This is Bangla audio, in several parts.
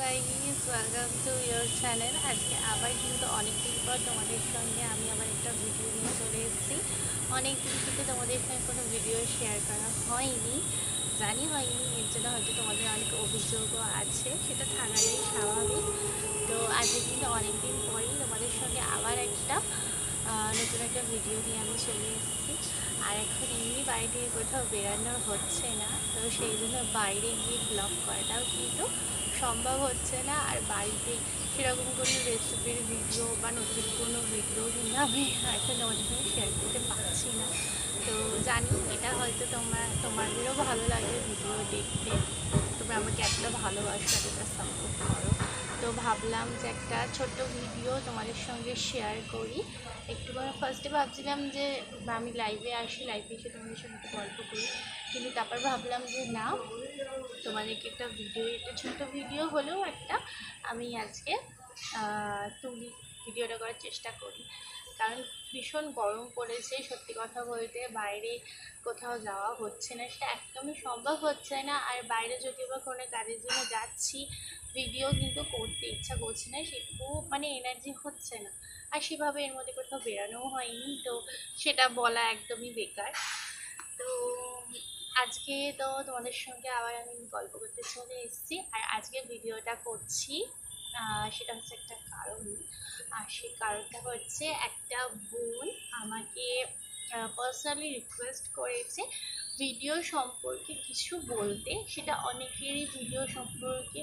Guys welcome to your channel আজকে আবার কিন্তু অনেক দিন পর তোমাদের সঙ্গে আমি আবার একটা ভিডিও নিয়ে চলে এসেছি। অনেক দিন থেকে তোমাদের সঙ্গে কোনো ভিডিও শেয়ার করা হয়নি, জানি হয়নি, এর জন্য হয়তো তোমাদের অনেক অভিযোগও আছে, সেটা থাকাটাই স্বাভাবিক। তো আজকে কিন্তু অনেক দিন পরেই তোমাদের সঙ্গে আবার একটা নতুন একটা ভিডিও নিয়ে আমি চলে এসেছি। আর এখন এমনি বাইরে থেকে কোথাও বেরানো হচ্ছে না, তো সেই জন্য বাইরে গিয়ে ব্লগ করাটাও কিন্তু সম্ভব হচ্ছে না। আর বাড়িতে সেরকম কোনো রেসিপির ভিডিও বা নতুন কোনো ভিডিও কিন্তু আমি এখন তোমাদের সঙ্গে শেয়ার করতে পারছি না। তো জানি এটা হয়তো তোমার তোমাদেরও ভালো লাগে ভিডিও দেখতে। তোমরা আমাকে এতটা ভালোবাসো, এতটা সাপোর্ট করো। তো ভাবলাম যে একটা ছোট্ট ভিডিও তোমাদের সঙ্গে শেয়ার করি। একটু ফার্স্টে ভাবছিলাম যে আমি লাইভে আসি লাইভে এসে তোমাদের সঙ্গে গল্প করি। কিন্তু তারপর ভাবলাম যে না তোমাদেরকে একটা ভিডিও একটা ছোট ভিডিও হলেও একটা আমি আজকে তুলি ভিডিওটা করার চেষ্টা করি। কারণ ভীষণ গরম পড়েছে, সত্যি কথা বলতে বাইরে কোথাও যাওয়া হচ্ছে না, সেটা একদমই সম্ভব হচ্ছে না। আর বাইরে যদি বা কোনো কাজের জন্য যাচ্ছি ভিডিও কিন্তু করতে ইচ্ছা করছে না সেটুকু মানে এনার্জি হচ্ছে না। আর সেভাবে এর মধ্যে কোথাও বেরানোও হয়নি, তো সেটা বলা একদমই বেকার। তো আজকে তো তোমাদের সঙ্গে আবার আমি গল্প করতে চলে এসেছি। আর আজকে ভিডিওটা করছি সেটা হচ্ছে একটা কারণ। আর সেই কারণটা হচ্ছে একটা বোন আমাকে পার্সোনালি রিকোয়েস্ট করেছে ভিডিও সম্পর্কে কিছু বলতে, সেটা অনেকেরই ভিডিও সম্পর্কে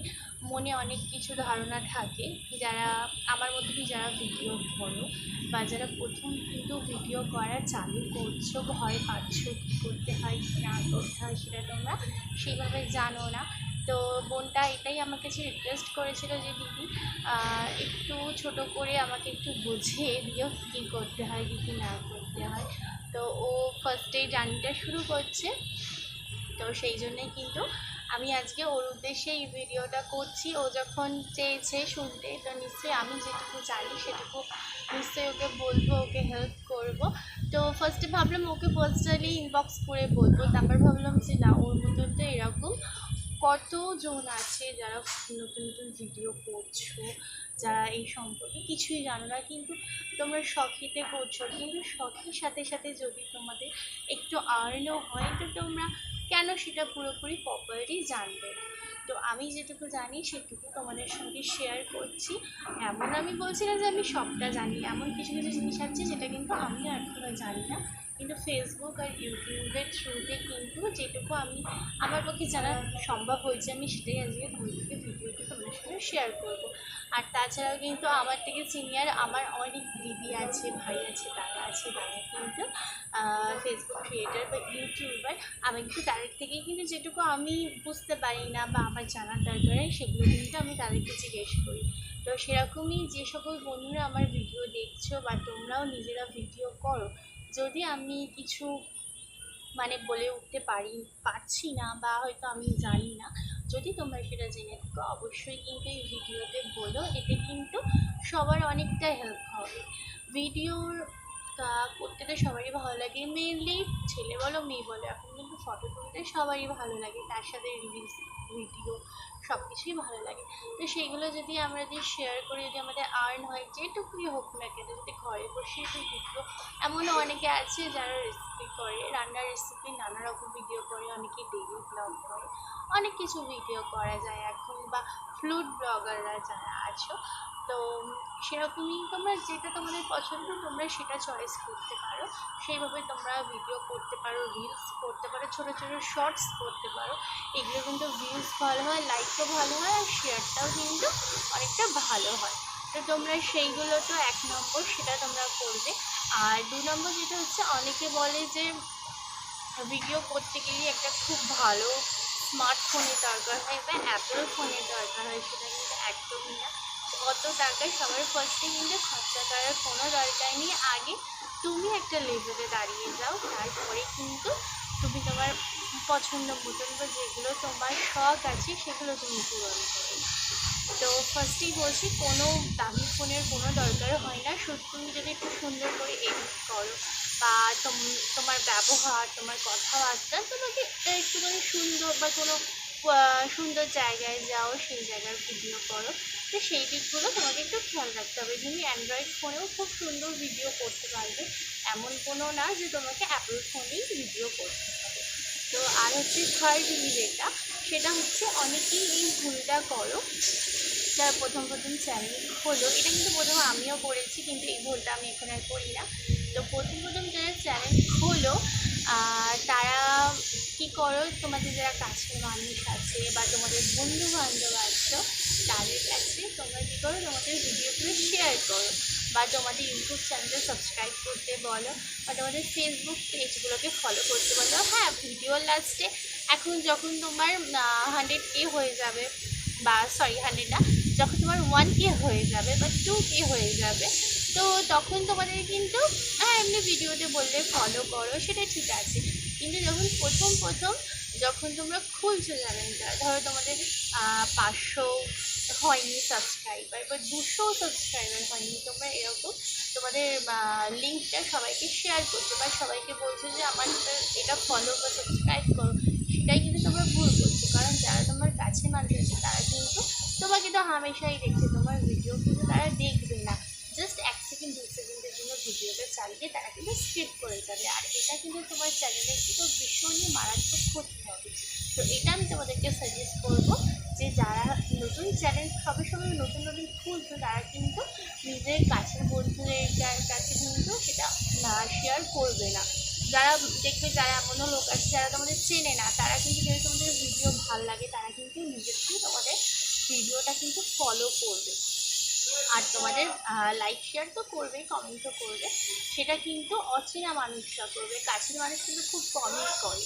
মনে অনেক কিছু ধারণা থাকে। যারা, আমার মধ্যে যারা ভিডিও করো বা যারা প্রথম কিন্তু ভিডিও করা চালু করছ, ভয় পাচ্ছ কী করতে হয়, কী না করতে হয়, সেটা তোমরা সেইভাবে জানো না। তো বোনটা এটাই আমার কাছে রিকোয়েস্ট করেছিল যে, দিদি একটু ছোট করে আমাকে একটু বুঝিয়ে দিও কী করতে হয়, কী কী না করতে হয়। তো ও ফার্স্টেই জার্নিটা শুরু করছে। তো সেই জন্যই কিন্তু আমি আজকে ওর উদ্দেশ্যে এই ভিডিওটা করছি। ও যখন চেয়েছে শুনতে, তো নিশ্চয়ই আমি যেটুকু জানি সেটুকু নিশ্চয়ই ওকে বলব, ওকে হেল্প করব। তো ফার্স্টে ভাবলাম ওকে পার্সোনালি ইনবক্স করে বলব। তারপর ভাবলাম যে, না, ওর মতন তো এরকম কতজন আছে যারা নতুন নতুন ভিডিও করছ, যারা এই সম্পর্কে কিছুই জানো না, কিন্তু তোমরা শখিতে করছ, কিন্তু শখের সাথে সাথে যদি তোমাদের একটু আর্নও হয়, তো তোমরা কেন সেটা পুরোপুরি প্রপারলি জানবে তো আমি যেটুকু জানি, সেটুকু তোমাদের সঙ্গে শেয়ার করছি। এমন আমি বলছি না যে আমি সবটা জানি, এমন কিছু কিছু জিনিস আছে যেটা কিন্তু আমিও এখনও জানি না। কিন্তু ফেসবুক আর ইউটিউবের থ্রুতে কিন্তু যেটুকু আমি, আমার পক্ষে জানা সম্ভব হয়েছে, আমি সেটাই আজকে তোমাদেরকে ভিডিওতে তোমাদের সঙ্গে শেয়ার করব। আর তাছাড়াও কিন্তু আমার থেকে সিনিয়র আমার অনেক দিদি আছে, ভাই আছে, দাদা আছে তারা কিন্তু ফেসবুক ক্রিয়েটার বা ইউটিউবার আমি কিন্তু তাদের থেকেই কিন্তু যেটুকু আমি বুঝতে পারি না বা আমার জানার দরকার সেগুলো কিন্তু আমি তাদেরকে জিজ্ঞেস করি। তো সেরকমই যে সকল বন্ধুরা আমার ভিডিও দেখছ বা তোমরাও নিজেরা ভিডিও করো যদি আমি কিছু মানে বলে উঠতে পারি, পারছি না বা হয়তো আমি জানি না, যদি তোমরা সেটা জেনে থাকো, অবশ্যই কিন্তু এই ভিডিওতে বলো। এতে কিন্তু সবার অনেকটা হেল্প হবে। ভিডিওর করতে তো সবারই ভালো লাগে। মেনলি ছেলে বলো, মেয়ে বলো, এখন কিন্তু ফটো তুলতে সবারই ভালো লাগে। তার সাথে রিলস ভিডিও সব কিছুই ভালো লাগে। তো সেইগুলো যদি আমরা যদি শেয়ার করি, যদি আমাদের আর্ন হয়, যেটুকুই হোক না কেন, যদি ঘরে বসে একটু ভিডিও এমনও অনেকে আছে যারা রেসিপি করে, রান্নার রেসিপি নানা রকম ভিডিও করে, অনেকে ডেইলি ব্লগ করে, অনেক কিছু ভিডিও করা যায় এখন, বা ফ্লুড ব্লগাররা যারা আছো, তো সেরকমই তোমরা যেটা তোমাদের পছন্দ, তোমরা সেটা চয়েস করতে পারো। সেইভাবে তোমরা ভিডিও করতে পারো রিলস করতে পারো, ছোটো ছোটো শর্টস করতে পারো। এগুলো কিন্তু ভিউজ ভালো হয় লাইকও ভালো হয় আর শেয়ারটাও কিন্তু অনেকটা ভালো হয়। তো তোমরা সেইগুলো তো এক নম্বর সেটা তোমরা করবে। আর দু নম্বর যেটা হচ্ছে, অনেকে বলে যে ভিডিও করতে গেলে একটা খুব ভালো স্মার্টফোনের দরকার হয় বা অ্যাপেল ফোনের দরকার হয়, সেটা কিন্তু একদমই না। অত টাকা সবার ফার্স্টে কিন্তু খরচা করার কোনো দরকার নেই। আগে তুমি একটা লেভেলে দাঁড়িয়ে যাও, তারপরে কিন্তু তুমি তোমার পছন্দ মতন বা যেগুলো তোমার শখ আছে, সেগুলো তুমি পূরণ করো। তো ফার্স্টেই বলছি, কোনো দামি ফোনের কোনো দরকার হয় না। শুধু তুমি যদি একটু সুন্দর করে এডিট করো বা তোম- তোমার ব্যবহার, তোমার কথাবার্তা, তোমাকে একটুখানি সুন্দর বা কোনো সুন্দর জায়গায় যাও, সেই জায়গার ভিডিও করো। তো সেই দিকগুলো তোমাকে একটু খেয়াল রাখতে হবে। তুমি অ্যান্ড্রয়েড ফোনেও খুব সুন্দর ভিডিও করতে পারবে। এমন কোনো না যে তোমাকে অ্যাপল ফোনেই ভিডিও করতে তো আর হচ্ছে থার্ড যেটা সেটা হচ্ছে অনেকেই এই ভুলটা করো। যারা প্রথম প্রথম চ্যানেল হলো, এটা কিন্তু প্রথম আমিও করেছি, কিন্তু এই ভুলটা আমি এখন আর করি না। তো প্রথম প্রথম যারা চ্যানেল হলো তারা কী করো, তোমাদের যারা কাছের মানুষ আছে বা তোমাদের বন্ধু বান্ধব আছো, তাদের কাছে তোমরা কী করো, তোমাদের ভিডিওগুলো শেয়ার করো। বা তোমাদের ইউটিউব চ্যানেলটা সাবস্ক্রাইব করতে বলো। বা তোমাদের ফেসবুক পেজগুলোকে ফলো করতে বলো। হ্যাঁ ভিডিওর লাস্টে এখন যখন তোমার হান্ড্রেড কে হয়ে যাবে বা সরি হান্ড্রেড না, যখন তোমার ওয়ান কে হয়ে যাবে বা টু কে হয়ে যাবে, তো তখন তোমাদের কিন্তু হ্যাঁ এমনি ভিডিওতে বললে ফলো করো, সেটা ঠিক আছে। কিন্তু যখন প্রথম প্রথম যখন তোমরা খুলছো চ্যানেলটা ধরো তোমাদের পাঁচশো হয়নি সাবস্ক্রাইবার বা দুশো সাবস্ক্রাইবার হয়নি। তোমরা এরকম তোমাদের লিঙ্কটা সবাইকে শেয়ার করছ বা সবাইকে বলছো যে আমার এটা- ফলো বা সাবস্ক্রাইব করো, সেটাই কিন্তু তোমরা ভুল করছ। কারণ যারা তোমার কাছে মানুষ আছে, তারা কিন্তু তোমাকে তো হামেশাই দেখছে, তোমার ভিডিও কিন্তু তারা দেখবে। চালিয়ে তারা কিন্তু স্কিপ করে যাবে। আর এটা কিন্তু তোমার চ্যানেলের কিন্তু ভীষণই মারাত্মক ক্ষতি হবে। তো এটা আমি তোমাদেরকে সাজেস্ট করব যে যারা নতুন চ্যানেল সবে সবে নতুন নতুন খুলছো, তারা কিন্তু নিজের কাছের বন্ধুদের কাছে কিন্তু সেটা না শেয়ার করবে না। যারা দেখবে যারা এমনও লোক আছে, যারা তোমাদের চেনে না, তারা কিন্তু যদি তোমাদের ভিডিও ভালো লাগে, তারা কিন্তু নিজেকেই তোমাদের ভিডিওটা কিন্তু ফলো করবে। আর তোমাদের লাইক শেয়ার তো করবে কমেন্টও করবে। সেটা কিন্তু অচেনা মানুষরা করবে। কাছের মানুষ কিন্তু খুব কমই করে।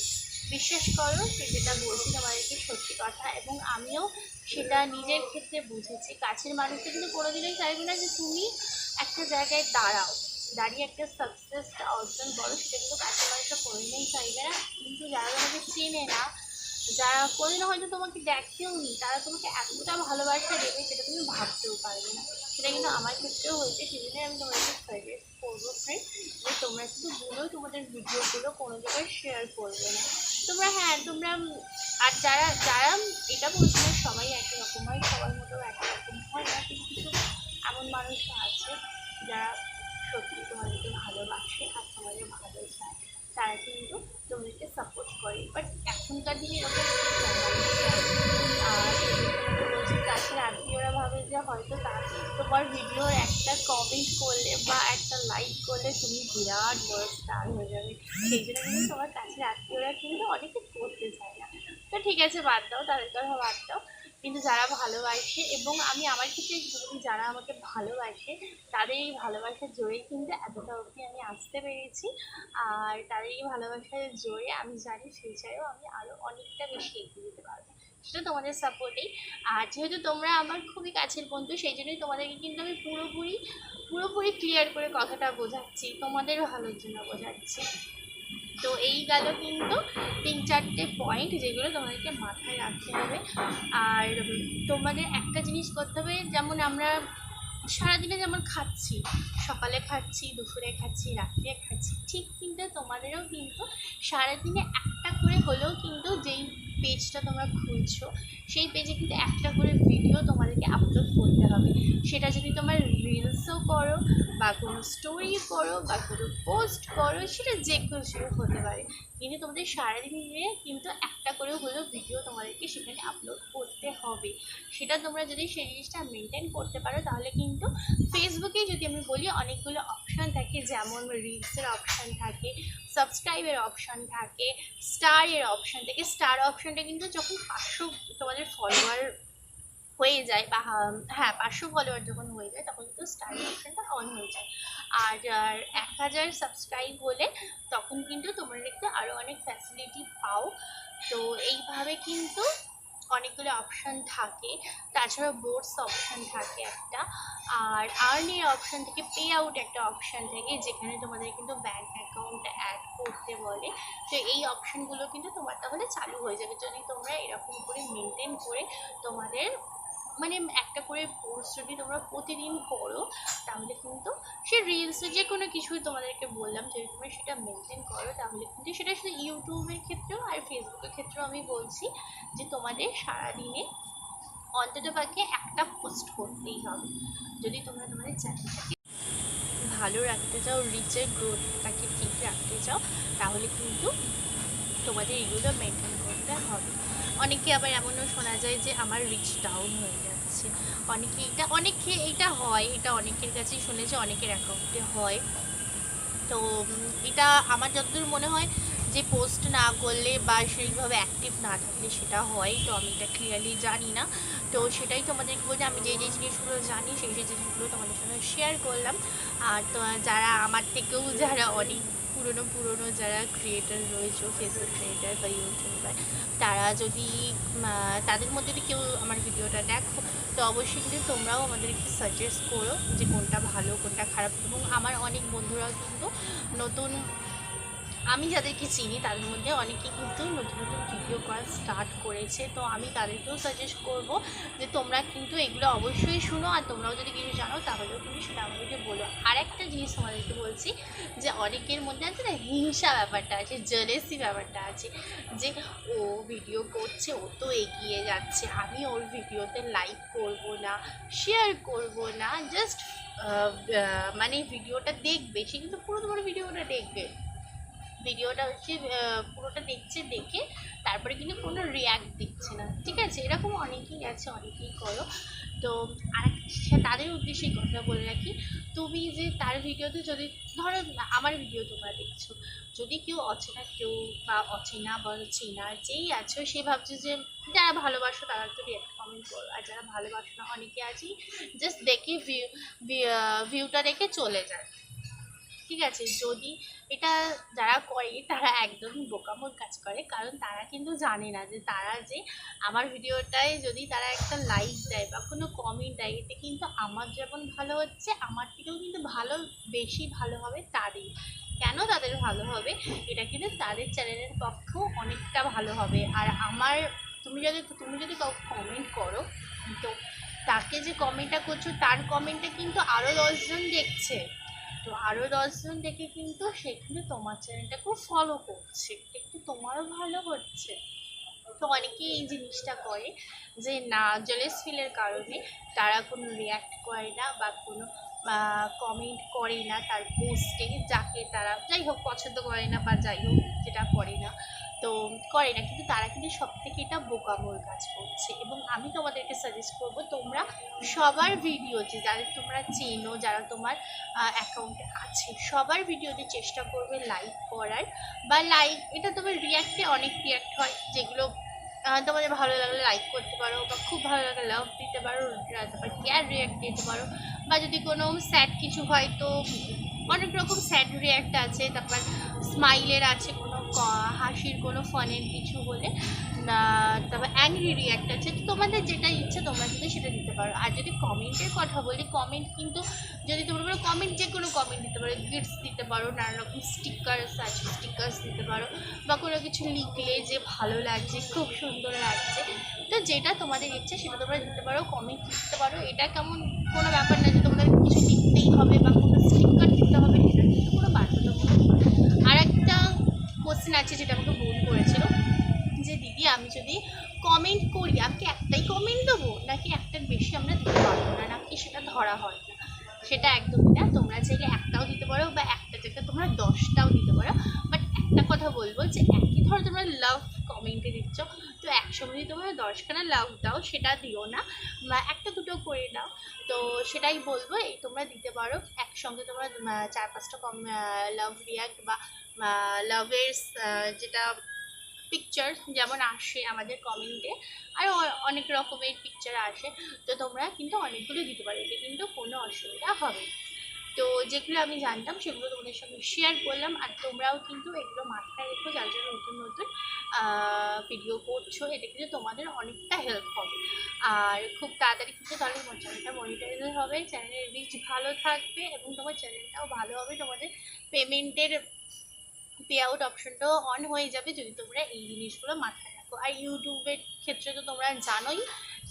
বিশ্বাস করো, সে যেটা বলছি তোমাদেরকে সত্যি কথা, এবং আমিও সেটা নিজের ক্ষেত্রে বুঝেছি। কাছের মানুষকে কিন্তু কোনোদিনই চাইবে না যে তুমি একটা জায়গায় দাঁড়াও। দাঁড়িয়ে একটা সাকসেসটা অর্জন করো, সেটা কিন্তু কাছের মানুষটা কোনোদিনই চাইবে না। কিন্তু যারা তোমাকে চেনে না যারা কোনোদিনও হয়তো তোমাকে দেখেও নি তারা তোমাকে এতটা ভালোবাসা দেবে সেটা তুমি ভাবতেও পারবে না। সেটা কিন্তু আমার ক্ষেত্রেও হয়েছে। সেজন্যই আমি তোমাদেরকে সাজেস্ট করব ফ্রেন্ড যে তোমরা শুধু ভুলেও তোমাদের ভিডিওগুলো কোনো জায়গায় শেয়ার করবে না। তোমরা হ্যাঁ তোমরা আর যারা যারা এটা বলছি না সবাই একই রকম হয়, সবার মতো একই রকম হয় না কিছু কিছু এমন মানুষ আছে যারা সত্যি তোমাদেরকে ভালোবাসে আর তোমাদের ভালো চায় তারা কিন্তু তোমাদেরকে সাপোর্ট করে। বাট এখনকার দিনে এরকম আত্মীয়রা ভাবে যে হয়তো তোমার ভিডিওর একটা কমেন্ট করলে বা একটা লাইক করলে তুমি বিরাট বড় স্টার হয়ে যাবে। সেই জন্য কিন্তু তোমার কাছের আত্মীয়রা কিন্তু অনেকে করতে চায় না। তো ঠিক আছে, বাদ দাও তাদের কথা বাদ দাও। কিন্তু যারা ভালোবাসে এবং আমি আমার ক্ষেত্রে বলি যারা আমাকে ভালোবাসে, তাদের এই ভালোবাসার জোরে কিন্তু এতটা অবধি আমি আসতে পেরেছি। আর তাদের এই ভালোবাসার জোরে আমি জানি ফিউচারেও আমি আরও অনেকটা বেশি এগিয়ে যেতে পারব। সেটা তোমাদের সাপোর্টেই আর যেহেতু তোমরা আমার খুবই কাছের বন্ধু, সেই জন্যই তোমাদেরকে কিন্তু আমি পুরোপুরি পুরোপুরি ক্লিয়ার করে কথাটা বোঝাচ্ছি। তোমাদের ভালোর জন্য বোঝাচ্ছি। তো এই গেল কিন্তু তিন চারটে পয়েন্ট যেগুলো তোমাদেরকে মাথায় রাখতে হবে। আর তোমাদের একটা জিনিস করতে হবে, যেমন আমরা সারাদিনে যেমন খাচ্ছি, সকালে খাচ্ছি, দুপুরে খাচ্ছি, রাত্রে খাচ্ছি, ঠিক কিন্তু তোমাদেরও কিন্তু সারাদিনে একটা করে হলেও কিন্তু যেই পেজটা তোমরা খুলছো, সেই পেজে কিন্তু একটা করে ভিডিও তোমাদেরকে আপলোড করতে হবে। সেটা যদি তোমার রিলসও করো, বা কোনো স্টোরি করো, বা কোনো পোস্ট করো, সেটা যে কিছু হতে পারে। কিন্তু তোমাদের সারাদিনে কিন্তু একটা করে হলেও ভিডিও তোমাদেরকে সেখানে আপলোড করতে হবে। সেটা তোমরা যদি সেই জিনিসটা মেনটেন করতে পারো, তাহলে কিন্তু ফেসবুকে যদি আমি বলি, অনেকগুলো অপশান থাকে, যেমন রিলসের অপশান থাকে সাবস্ক্রাইবের অপশান থাকে স্টারের অপশান থাকে। স্টার অপশানটা কিন্তু যখন পাঁচশো তোমাদের ফলোয়ার হয়ে যায় বা হ্যাঁ পাঁচশো ফলোয়ার যখন হয়ে যায়, তখন কিন্তু স্টার অপশানটা অন হয়ে যায়। আর আর এক হাজার সাবস্ক্রাইব হলে তখন কিন্তু তোমরা দেখতে আরও অনেক ফ্যাসিলিটি পাও। তো এইভাবে কিন্তু অনেকগুলো অপশান থাকে। তাছাড়া বোর্ডস অপশান থাকে একটা। আর আর্নের অপশান থেকে পে আউট একটা অপশান থাকে, যেখানে তোমাদের কিন্তু ব্যাঙ্ক অ্যাকাউন্ট অ্যাড করতে বলে। তো এই অপশানগুলো কিন্তু তোমার তাহলে চালু হয়ে যাবে। যদি তোমরা এরকম করে মেনটেন করে তোমাদের মানে একটা করে পোস্ট যদি তোমরা প্রতিদিন করো, তাহলে কিন্তু সে রিলসে যে কোনো কিছুই তোমাদেরকে বললাম যদি তোমরা সেটা মেনটেন করো, তাহলে কিন্তু সেটা শুধু ইউটিউবের ক্ষেত্রেও আর ফেসবুকের ক্ষেত্রেও আমি বলছি যে তোমাদের সারাদিনে অন্তত পাখি একটা পোস্ট করতেই হবে। যদি তোমরা তোমাদের চ্যানেলটাকে ভালো রাখতে চাও রিচের গ্রোথটাকে ঠিক রাখতে চাও, তাহলে কিন্তু তোমাদের এগুলো মেনটেন করতে হবে। অনেকে আবার এমনও শোনা যায় যে আমার রিচ ডাউন হয়ে যাচ্ছে। অনেকে এটা অনেকে এটা হয়, এটা অনেকের কাছেই শুনেছি অনেকের অ্যাকাউন্টে হয়। তো এটা আমার যতদূর মনে হয় যে পোস্ট না করলে বা সেইভাবে অ্যাক্টিভ না থাকলে সেটা হয়। তো আমি এটা ক্লিয়ারলি জানি না। তো সেটাই তোমাদেরকে বলছি, আমি যেই যেই জিনিসগুলো জানি, সেই সেই জিনিসগুলো তোমাদের সঙ্গে শেয়ার করলাম। আর তো, যারা আমার থেকেও যারা অনেক পুরনো পুরনো যারা ক্রিয়েটার রয়েছে ফেসবুক ক্রিয়েটার বা ইউটিউবার তারা যদি তাদের মধ্যে যদি কেউ আমার ভিডিওটা দেখো, তো অবশ্যই কিন্তু তোমরাও আমাদেরকে সাজেস্ট করো যে কোনটা ভালো, কোনটা খারাপ। এবং আমার অনেক বন্ধুরাও কিন্তু নতুন আমি যাদেরকে চিনি তাদের মধ্যে অনেকে কিন্তু নতুন নতুন ভিডিও করা স্টার্ট করেছে। তো আমি তাদেরকেও সাজেস্ট করব যে তোমরা কিন্তু এগুলো অবশ্যই শুনো আর তোমরাও যদি কিছু জানো তাহলেও কিন্তু সেটা আমাদেরকে বলো। আর একটা জিনিস তোমাদেরকে বলছি যে অনেকের মধ্যে আছে না হিংসা ব্যাপারটা আছে জেলেসি ব্যাপারটা আছে যে ও ভিডিও করছে, ও তো এগিয়ে যাচ্ছে, আমি ওর ভিডিওতে লাইক করব না শেয়ার করব না জাস্ট মানে ভিডিওটা দেখবে, সে কিন্তু পুরো তোমার ভিডিওটা দেখবে। ভিডিওটা হচ্ছে পুরোটা দেখছে, দেখে তারপরে কিন্তু কোনো রিয়াক্ট দিচ্ছে না। ঠিক আছে? এরকম অনেকেই আছে, অনেকেই করো। তো আর তাদের উদ্দেশ্যে কথা বলে রাখি। তুমি যে তার ভিডিওতে যদি, ধরো আমার ভিডিও তোমরা দেখছ, যদি কেউ অচেনা, কেউ বা অচেনা বা চেনা যেই আছো, সে ভাবছে যে যারা ভালোবাসো তারা তো রিয়াক্ট কমেন্ট করো। আর যারা ভালোবাসো না, অনেকে আছেই জাস্ট দেখে ভিউ ভিউটা দেখে চলে যায়। ঠিক আছে, যদি এটা যারা করে, তারা একদমই বোকামোর কাজ করে, কারণ তারা কিন্তু জানে না যে তারা যে আমার ভিডিওটায় যদি তারা একটা লাইক দেয় বা কোনো কমেন্ট দেয়, এতে কিন্তু আমার যেমন ভালো হচ্ছে, আমার থেকেও কিন্তু ভালো, বেশি ভালো হবে তাদের। কেন তাদের ভালো হবে? এটা কিন্তু তাদের চ্যানেলের পক্ষেও অনেকটা ভালো হবে। আর আমার, তুমি যদি তুমি যদি কমেন্ট করো, তো তাকে যে কমেন্টটা করছ, তার কমেন্টটা কিন্তু আরও দশজন দেখছে। তো আরও দশজন দেখে কিন্তু সেখানে তোমার চ্যানেলটা খুব ফলো করছে। একটু তোমারও ভালো হচ্ছে। তো অনেকেই এই জিনিসটা করে যে, না জলেস ফিলের কারণে তারা কোনো রিয়্যাক্ট করে না বা কোনো কমেন্ট করে না তার পোস্টে যাকে তারা যাই হোক পছন্দ করে না বা যাই হোক, যেটা করে না। তো করে না, কিন্তু তারা কিন্তু সব থেকে এটা বোকামোর কাজ করছে। এবং আমি তোমাদেরকে সাজেস্ট করব, তোমরা সবার ভিডিওতে যাদের তোমরা চেনো, যারা তোমার অ্যাকাউন্টে আছে, সবার ভিডিওতে চেষ্টা করবে লাইক করার। বা লাইক এটা তোমার রিয়াক্টে অনেক রিয়াক্ট হয়, যেগুলো তোমাদের ভালো লাগলে লাইক করতে পারো, বা খুব ভালো লাগলে লাভ দিতে পারো তারপর কেয়ার রিয়াক্ট দিতে পারো। বা যদি কোনো স্যাড কিছু হয়, তো অনেক রকম স্যাড রিয়াক্ট আছে, তারপর স্মাইলের আছে হাসির কোনো ফানের কিছু হলে তারপর অ্যাংরি রিয়াক্ট আছে। তো তোমাদের যেটা ইচ্ছে, তোমরা কিন্তু সেটা দিতে পারো। আর যদি কমেন্টের কথা বলি কমেন্ট কিন্তু যদি তোমরা বলো কমেন্ট যে কোনো কমেন্ট দিতে পারো। গিফটস দিতে পারো নানা রকম স্টিকার্স আছে স্টিকার্স দিতে পারো, বা কোনো কিছু লিখলে যে ভালো লাগছে, খুব সুন্দর লাগছে, তো যেটা তোমাদের ইচ্ছে সেটা তোমরা দিতে পারো কমেন্ট লিখতে পারো। এটা কেমন কোনো ব্যাপার না যে তোমাদের কিছু লিখতেই হবে বা কোনো স্টিকার দিতে হবে এটা কিন্তু কোনো বাধ্যতামূলক কোশ্চেন আছে যেটা আমাকে বোন করেছিল, যে দিদি, আমি যদি কমেন্ট করি, আমি কি একটাই কমেন্ট দেবো? নাকি একটার বেশি আমরা দিতে পারব না? নাকি সেটা ধরা হয় না? সেটা একদমই না। তোমরা চাইলে একটাও দিতে পারো বা একটা জায়গায় তোমরা দশটাও দিতে পারো। বাট একটা কথা বলব যে একই ধরো তোমরা লাভ কমেন্টে দিচ্ছ। তো একসঙ্গে যদি তোমরা দশখানা লাভ দাও, সেটা দিও না। একটা দুটো করে দাও তো সেটাই বলব, এই তোমরা দিতে পারো। একসঙ্গে তোমরা চার পাঁচটা কম লাভ রিয়াক্ট বা লাভের যেটা পিকচার যেমন আসে আমাদের কমেন্টে আরও অনেক রকমের পিকচার আসে। তো তোমরা কিন্তু অনেকগুলো দিতে পারো, এতে কিন্তু কোনো অসুবিধা হবে না। তো যেগুলো আমি জানতাম সেগুলো তোমাদের সঙ্গে শেয়ার করলাম আর তোমরাও কিন্তু এগুলো মাথায় রেখো, যার জন্য নতুন নতুন ভিডিও করছ। এটা কিন্তু তোমাদের অনেকটা হেল্প হবে। আর খুব তাড়াতাড়ি কিন্তু তাহলে তোমার চ্যানেলটা মনিটাইজ হবে। চ্যানেলের রিচ ভালো থাকবে এবং তোমার চ্যানেলটাও ভালো হবে। তোমাদের পেমেন্টের পে আউট অপশনটাও অন হয়ে যাবে যদি তোমরা এই জিনিসগুলো মাথায় রাখো। আর ইউটিউবের ক্ষেত্রে তো তোমরা জানোই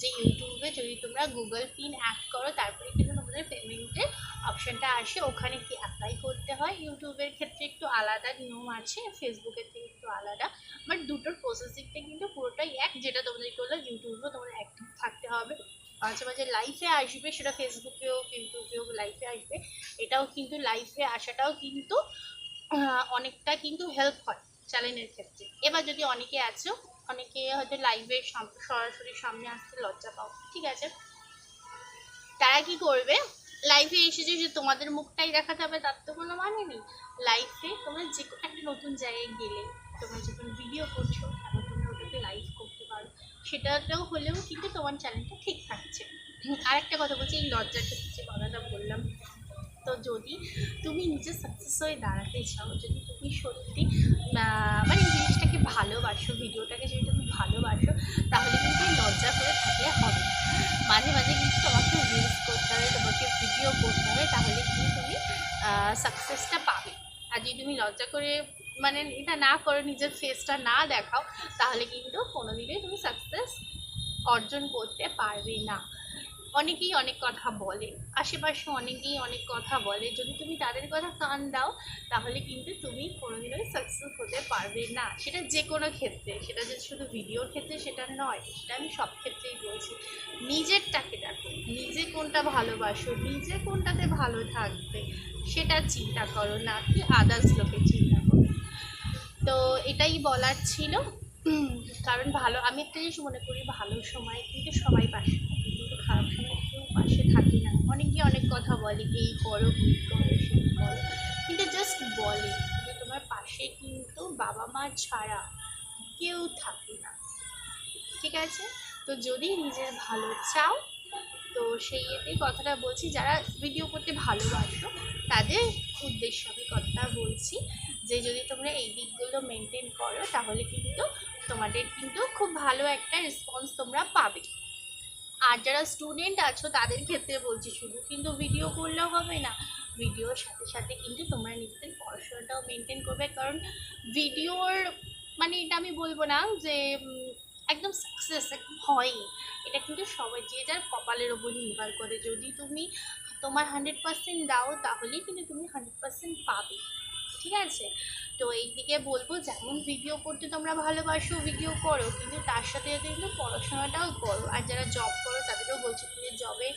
যে ইউটিউবে যদি তোমরা গুগল পিন অ্যাড করো, তারপরে কিন্তু তোমাদের পেমেন্টের অপশানটা আসে। ওখানে কি অ্যাপ্লাই করতে হয়? ইউটিউবের ক্ষেত্রে একটু আলাদা নিয়ম আছে ফেসবুকের থেকে একটু আলাদা। বাট দুটোর প্রসেসিংটা কিন্তু পুরোটাই এক, যেটা তোমাদের করলে ইউটিউবেও তোমাদের অ্যাক্টিভ থাকতে হবে। মাঝে মাঝে লাইফে আসবে, সেটা ফেসবুকেও ইউটিউবেও লাইফে আসবে। এটাও কিন্তু লাইফে আসাটাও কিন্তু অনেকটা কিন্তু হেল্প হয় চ্যানেলের ক্ষেত্রে। এবার যদি অনেকে আছো অনেকে হয়তো লাইভে সরাসরি সামনে আসতে লজ্জা পাও। ঠিক আছে? তারা কি করবে? লাইভে এসে যে তোমাদের মুখটাই দেখাতে হবে, তার তো কোনো মানে নেই। লাইফে তোমরা যে কোনো একটা নতুন জায়গায় গেলে, তোমরা যখন ভিডিও করছ তখন তোমরা ওটাকে লাইভ করতে পারো। সেটাতেও হলেও কিন্তু তোমার চ্যানেলটা ঠিক থাকছে। আরেকটা কথা বলছি, এই লজ্জার ক্ষেত্রে যে কথাটা বললাম তো যদি তুমি নিজে সাকসেস হয়ে দাঁড়াতে চাও, যদি তুমি সত্যি মানে জিনিসটাকে ভালোবাসো, ভিডিওটাকে যদি তুমি ভালোবাসো, তাহলে কিন্তু লজ্জা করে থাকলে হবে মাঝে মাঝে কিন্তু তোমাকে রিলস করতে হবে তোমাকে ভিডিও করতে হবে তাহলে কিন্তু তুমি সাকসেসটা পাবে। আর যদি তুমি লজ্জা করে মানে এটা না করো, নিজের ফেসটা না দেখাও, তাহলে কিন্তু কোনোদিনই তুমি সাকসেস অর্জন করতে পারবে না। অনেকেই অনেক কথা বলে, আশেপাশে অনেকেই অনেক কথা বলে। যদি তুমি তাদের কথা কান দাও, তাহলে কিন্তু তুমি কোনোদিনই সাকসেস হতে পারবে না। সেটা যে কোনো ক্ষেত্রে, সেটা যে শুধু ভিডিওর ক্ষেত্রে সেটা নয়, সেটা আমি সব ক্ষেত্রেই বলছি। নিজেরটাকে দেখো, নিজে কোনটা ভালোবাসো, নিজে কোনটাতে ভালো থাকবে, সেটা চিন্তা করো না কি আদার্স লোকের চিন্তা করো তো এটাই বলার ছিল। কারণ ভালো, আমি একটা জিনিস মনে করি, ভালো সময় কিন্তু সবাই পাশে খারাপ সময় কেউ পাশে থাকে না। অনেকে অনেক কথা বলে, এই করো এই করো, সেই করো। কিন্তু জাস্ট বলে কিন্তু তোমার পাশে কিন্তু বাবা মা ছাড়া কেউ থাকে না। ঠিক আছে? তো যদি নিজের ভালো চাও, তো সেই এতেই কথাটা বলছি। যারা ভিডিও করতে ভালোবাসো, তাদের উদ্দেশ্যে আমি কথাটা বলছি যে, যদি তোমরা এই দিকগুলো মেনটেন করো, তাহলে কিন্তু তোমাদের কিন্তু খুব ভালো একটা রেসপন্স তোমরা পাবে। আর যারা স্টুডেন্ট আছো, তাদের ক্ষেত্রে বলছি শুধু কিন্তু ভিডিও করলেও হবে না। ভিডিওর সাথে সাথে কিন্তু তোমরা নিজেদের পড়াশোনাটাও মেনটেন করবে। কারণ ভিডিওর মানে এটা আমি বলব না যে একদম সাকসেস হয়ই। এটা কিন্তু সবাই, যে যার কপালের ওপর নির্ভর করে। যদি তুমি তোমার হান্ড্রেড পার্সেন্ট দাও, তাহলেই কিন্তু তুমি হান্ড্রেড পার্সেন্ট পাবে। ঠিক আছে? তো এই দিকে বলব, যেমন ভিডিও করতে তোমরা ভালোবাসো ভিডিও করো, কিন্তু তার সাথে সাথে কিন্তু পড়াশোনাটাও করো। আর যারা জব করো, তাদেরও বলছি তুমি জবের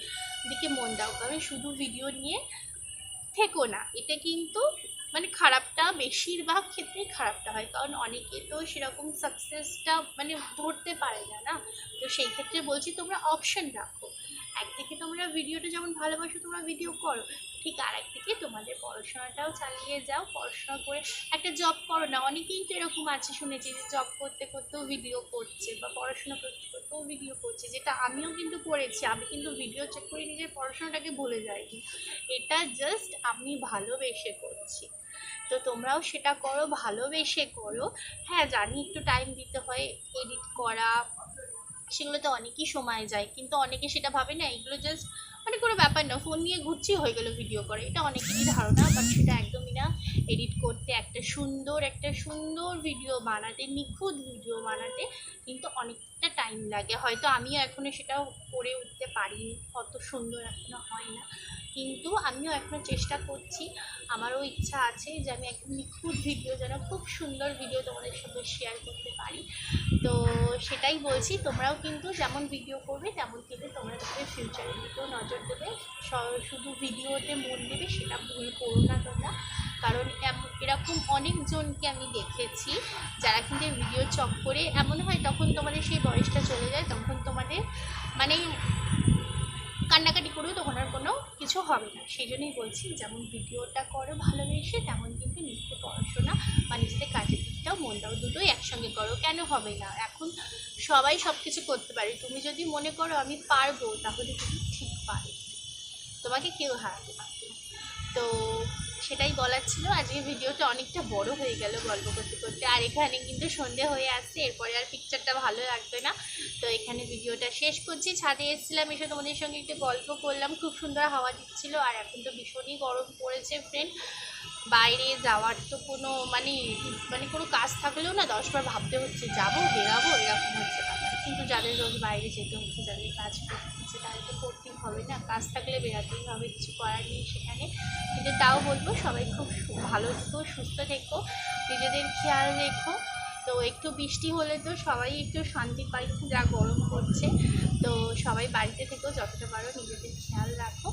দিকে মন দাও, কারণ শুধু ভিডিও নিয়ে থেকো না, এটা কিন্তু মানে খারাপটা বেশিরভাগ ক্ষেত্রেই খারাপটা হয়, কারণ অনেকে তো সেরকম সাকসেসটা মানে ধরতে পারে না না? তো সেই ক্ষেত্রে বলছি তোমরা অপশন রাখো। একদিকে তোমরা ভিডিওটা যেমন ভালোবাসো, তোমরা ভিডিও করো। ঠিক আর একদিকে তোমাদের পড়াশোনাটাও চালিয়ে যাও, পড়াশোনা করে একটা জব করো না। অনেকেই তো এরকম আছে শুনেছি যে জব করতে করতেও ভিডিও করছে বা পড়াশোনা করতে করতেও ভিডিও করছে, যেটা আমিও কিন্তু করেছি। আমি কিন্তু ভিডিও চেক করে নিজের পড়াশোনাটাকে ভুলে যাইনি। এটা জাস্ট আমি ভালোবেসে করছি। তো তোমরাও সেটা করো, ভালোবেসে করো। হ্যাঁ জানি একটু টাইম দিতে হয় এডিট করা সেগুলোতে অনেকই সময় যায়, কিন্তু অনেকে সেটা ভাবে না, এগুলো জাস্ট মানে কোনো ব্যাপার না ফোন নিয়ে ঘুরছি হয়ে গেলো ভিডিও করে। এটা অনেকেরই ধারণা বাট সেটা একদমই না। এডিট করতে একটা সুন্দর একটা সুন্দর ভিডিও বানাতে, নিখুঁত ভিডিও বানাতে কিন্তু অনেকটা টাইম লাগে। হয়তো আমিও এখনও সেটাও করে উঠতে পারিনি, অত সুন্দর এখনও হয় না। কিন্তু আমিও এখনও চেষ্টা করছি। আমারও ইচ্ছা আছে যে আমি একদম নিখুঁত ভিডিও যেন খুব সুন্দর ভিডিও তোমাদের সঙ্গে শেয়ার করতে পারি। তো সেটাই বলছি, তোমরাও কিন্তু যেমন ভিডিও করবে, তেমন কিন্তু তোমরা তোমাদের ফিউচারের দিকেও নজর দেবে। শুধু ভিডিওতে মন দেবে, সেটা ভুল করো না তোমরা। কারণ এরকম অনেকজনকে আমি দেখেছি, যারা কিন্তু ভিডিও চক করে, এমন হয় তখন তোমাদের সেই বয়সটা চলে যায়, তখন তোমাদের মানে কান্নাকাটি করেও তখন আর কোনো কিছু হবে না। সেই জন্যই বলছি, যেমন ভিডিওটা করো ভালোবেসে তেমন কিন্তু নিজেদের পড়াশোনা বা নিজেদের কাজের দিকটাও মন দাও দুটোই একসঙ্গে করো, কেন হবে না? এখন সবাই সব কিছু করতে পারে। তুমি যদি মনে করো আমি পারব, তাহলে তুমি ঠিক পারো। তোমাকে কেউ হারাতে পারবে তো সেটাই বলার ছিল। আজকে ভিডিওটা অনেকটা বড় হয়ে গেল গল্প করতে করতে। আর এখানে কিন্তু সন্ধে হয়ে আসছে, এরপরে আর পিকচারটা ভালো লাগবে না। তো এখানে ভিডিওটা শেষ করছি। ছাদে এসেছিলাম, এসে তোমাদের সঙ্গে একটু গল্প করলাম। খুব সুন্দর হাওয়া দিচ্ছিল, আর এখন তো ভীষণই গরম পড়েছে ফ্রেন্ড বাইরে যাওয়ার তো কোনো মানে মানে কোনো কাজ থাকলেও না দশবার ভাবতে হচ্ছে, যাব বেরাবো, এরকম হচ্ছে ব্যাপার কিন্তু যাদের রোজ বাইরে যেতে হচ্ছে, যাদের কাজ করতে হচ্ছে, তাদের তো করতেই হবে না। কাজ থাকলে বেরাতেই হবে, কিছু করার নেই সেখানে। কিন্তু তাও বলব, সবাই খুব ভালো থেকো, সুস্থ থেকো, নিজেদের খেয়াল রেখো। তো একটু বৃষ্টি হলে তো সবাই একটু শান্তি পাই যা গরম পড়ছে। তো সবাই বাড়িতে থেকেও যতটা পারো নিজেদের খেয়াল রাখো।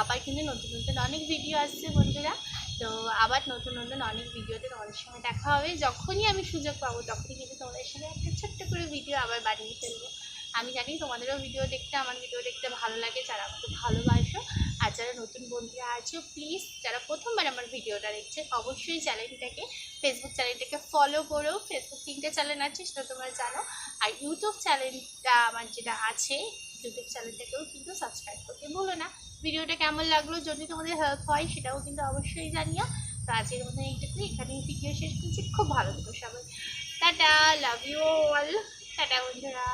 আবার কিন্তু নতুন নতুন অনেক ভিডিও আসছে বন্ধুরা। তো আবার নতুন নতুন অনেক ভিডিওতে তোমাদের সঙ্গে দেখা হবে। যখনই আমি সুযোগ পাবো তখনই কিন্তু তোমাদের সঙ্গে একটা ছোট্ট করে ভিডিও আবার বানিয়ে ফেলব। আমি জানি তোমাদেরও ভিডিও দেখতে, আমার ভিডিও দেখতে ভালো লাগে, যারা আমাকে ভালোবাসো। আর যারা নতুন বন্ধুরা আছো প্লিজ যারা প্রথমবার আমার ভিডিওটা দেখছে, অবশ্যই চ্যানেলটাকে ফেসবুক চ্যানেলটাকে ফলো করো। ফেসবুক তিনটে চ্যানেল আছে, সেটা তোমরা জানো। আর ইউটিউব চ্যানেলটা আমার যেটা আছে ইউটিউব চ্যানেলটাকেও কিন্তু সাবস্ক্রাইব করতে ভুলো না। ভিডিওটা কেমন লাগল, যদি তোমাদের হেল্প হয় সেটাও কিন্তু অবশ্যই জানিও। তো আজকের মধ্যে এইটুকুই। এখানেই ভিডিও শেষ করছি। খুব ভালো থেকো সবাই। Tata love you all tata বন্ধুরা।